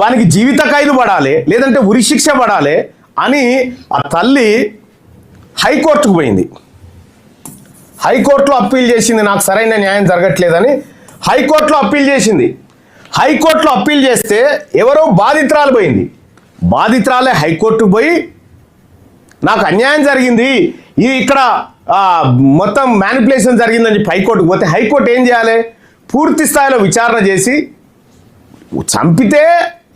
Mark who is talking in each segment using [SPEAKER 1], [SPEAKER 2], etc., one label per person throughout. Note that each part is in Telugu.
[SPEAKER 1] వానికి జీవిత ఖైదు పడాలి లేదంటే ఉరి శిక్ష పడాలి అని ఆ తల్లి హైకోర్టుకు పోయింది. హైకోర్టులో అప్పీల్ చేసింది నాకు సరైన న్యాయం జరగట్లేదని హైకోర్టులో అప్పీల్ చేసింది. హైకోర్టులో అప్పీల్ చేస్తే ఎవరో బాధితురాలు పోయింది. బాధితురాలే హైకోర్టుకు పోయి నాకు అన్యాయం జరిగింది ఈ ఇక్కడ మొత్తం మ్యానిపులేషన్ జరిగిందని చెప్పి హైకోర్టుకు పోతే హైకోర్టు ఏం చేయాలి? పూర్తి స్థాయిలో విచారణ చేసి చంపితే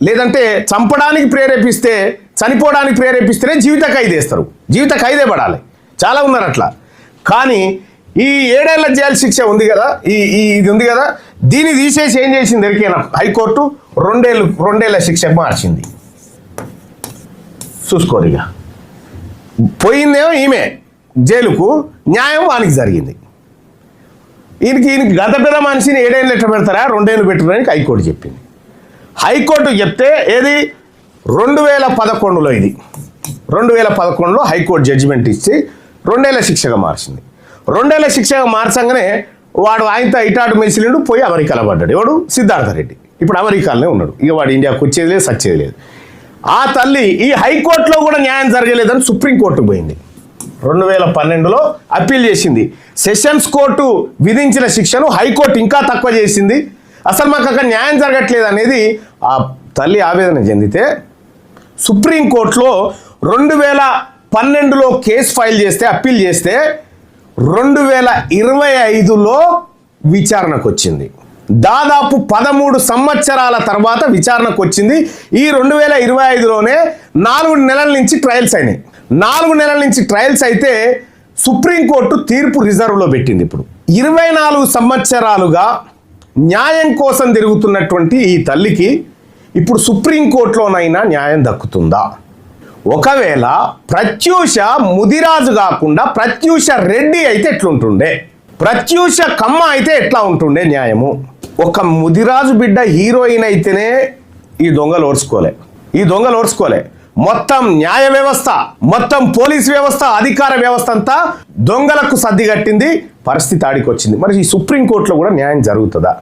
[SPEAKER 1] లేదంటే చంపడానికి ప్రేరేపిస్తే చనిపోవడానికి ప్రేరేపిస్తేనే జీవిత ఖైదేస్తారు జీవిత ఖైదే పడాలి. చాలా ఉన్నారు అట్లా. కానీ ఈ ఏడేళ్ళ జైలు శిక్ష ఉంది కదా ఈ ఈ ఇది ఉంది కదా దీన్ని తీసేసి ఏం చేసింది ఎరికేనా? హైకోర్టు రెండేళ్ళు రెండేళ్ళ శిక్ష మార్చింది. చూసుకోరు ఇక. పోయిందేమో ఈమె. జైలుకు న్యాయం వానికి జరిగింది. ఈయనకి ఈయనకి గత పెద్ద మనిషిని ఏడేళ్ళు ఎట్లా పెడతారా? రెండేళ్ళు పెట్టారని హైకోర్టు చెప్పింది. హైకోర్టు చెప్తే ఏది? రెండు వేల పదకొండులో ఇది. రెండు వేల పదకొండులో హైకోర్టు జడ్జిమెంట్ ఇచ్చి రెండేళ్ళ శిక్షగా మార్చింది. రెండేళ్ళ శిక్షగా మార్చంగానే వాడు ఆయనతో ఇటాటు మెసిలిండు పోయి అమెరికాలో పడ్డాడు. ఎవడు? సిద్ధార్థ రెడ్డి. ఇప్పుడు అమెరికాలోనే ఉన్నాడు. ఇక వాడు ఇండియాకు వచ్చేది లేదు సచ్చేది లేదు. ఆ తల్లి ఈ హైకోర్టులో కూడా న్యాయం జరగలేదని సుప్రీంకోర్టుకు పోయింది. రెండు వేల పన్నెండులో అప్పీల్ చేసింది. సెషన్స్ కోర్టు విధించిన శిక్షను హైకోర్టు ఇంకా తక్కువ చేసింది. అసలు మాకు అక్కడ న్యాయం జరగట్లేదు అనేది ఆ తల్లి ఆవేదన చెందితే సుప్రీంకోర్టులో రెండు వేల పన్నెండులో కేసు ఫైల్ చేస్తే అప్పీల్ చేస్తే రెండు వేల ఇరవై ఐదులో విచారణకు వచ్చింది. దాదాపు పదమూడు సంవత్సరాల తర్వాత విచారణకు వచ్చింది. ఈ రెండు వేల ఇరవై ఐదులోనే నాలుగు నెలల నుంచి ట్రయల్స్ అయినాయి. నాలుగు నెలల నుంచి ట్రయల్స్ అయితే సుప్రీంకోర్టు తీర్పు రిజర్వ్లో పెట్టింది ఇప్పుడు. ఇరవై నాలుగు సంవత్సరాలుగా న్యాయం కోసం తిరుగుతున్నటువంటి ఈ తల్లికి ఇప్పుడు సుప్రీంకోర్టులోనైనా న్యాయం దక్కుతుందా? ఒకవేళ ప్రత్యూష ముదిరాజు కాకుండా ప్రత్యూష రెడ్డి అయితే ఎట్లుంటుండే? ప్రత్యూష కమ్మ అయితే ఎట్లా ఉంటుండే న్యాయము? ఒక ముదిరాజు బిడ్డ హీరోయిన్ అయితేనే ఈ దొంగలు ఓడ్చుకోలే ఈ దొంగలు ఓడ్చుకోలే మొత్తం న్యాయ వ్యవస్థ మొత్తం పోలీస్ వ్యవస్థ అధికార వ్యవస్థ అంతా దొంగలకు సర్దిగట్టింది పరిస్థితి ఆడికొచ్చింది. మరి ఈ సుప్రీంకోర్టులో కూడా న్యాయం జరుగుతుందా?